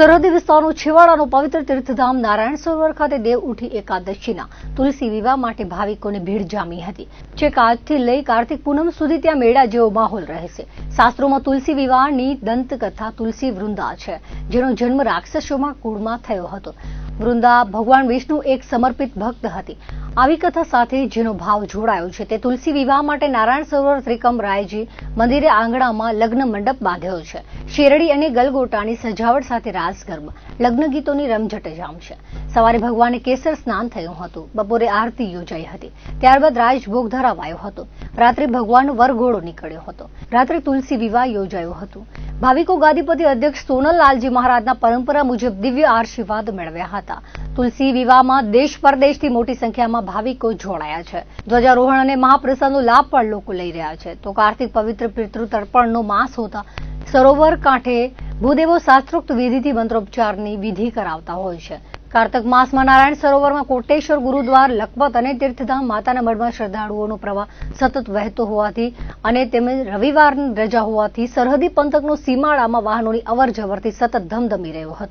સરહદી વિસ્તારનું છેવાડાનો પવિત્ર તીર્થધામ નારાયણ સરોવર ખાતે દેવ ઉઠી એકાદશીના તુલસી વિવાહ માટે ભાવિકોની ભીડ જામી હતી છેક આજથી લઈ કાર્તિક પૂનમ સુધી ત્યાં મેળા જેવો માહોલ રહેશે. શાસ્ત્રોમાં તુલસી વિવાહની દંતકથા તુલસી વૃંદા છે, જેનો જન્મ રાક્ષસોમાં કુળમાં થયો હતો. વૃંદા ભગવાન વિષ્ણુ એક સમર્પિત ભક્ત હતી. આવી કથા સાથે જેનો ભાવ જોડાયો છે તે તુલસી વિવાહ માટે નારાયણ સરોવર ત્રિકમ રાયજી મંદિરે આંગણામાં લગ્ન મંડપ બાંધ્યો છે. શેરડી અને ગલગોટાની સજાવટ સાથે રાસ ગરબા લગ્ન ગીતોની રમઝટ જામશે સવારે ભગવાને કેસર સ્નાન થયું હતું. બપોરે આરતી યોજાઈ હતી. ત્યારબાદ રાજભોગ ધરાવાયો હતો. રાત્રે ભગવાનનો વરઘોડો નીકળ્યો હતો. રાત્રે તુલસી વિવાહ યોજાયો હતો. ભાવિકો ગાદીપતિ અધ્યક્ષ સોનલલાલજી મહારાજના પરંપરા મુજબ દિવ્ય આશીર્વાદ મેળવ્યા હતા. તુલસી વિવાહમાં દેશ પરદેશથી મોટી સંખ્યામાં ભાવિકો જોડાયા છે. ધ્વજારોહણ અને મહાપ્રસાદનો લાભ પણ લોકો લઈ રહ્યા છે. તો કાર્તિક પવિત્ર પિતૃ તર્પણનો માસ હોતા સરોવર કાંઠે ભૂદેવો શાસ્ત્રોક્ત વિધિથી મંત્રોપચારની વિધિ કરાવતા હોય છે. કાર્તક માસમાં નારાયણ સરોવરમાં કોટેશ્વર ગુરુદ્વાર, લખપત અને તીર્થધામ માતાના મઢમાં શ્રદ્ધાળુઓનો પ્રવાહ સતત વહેતો હોવાથી અને તેમજ રવિવારની રજા હોવાથી સરહદી પંથકનો સીમાડામાં વાહનોની અવરજવરથી સતત ધમધમી રહ્યો હતો.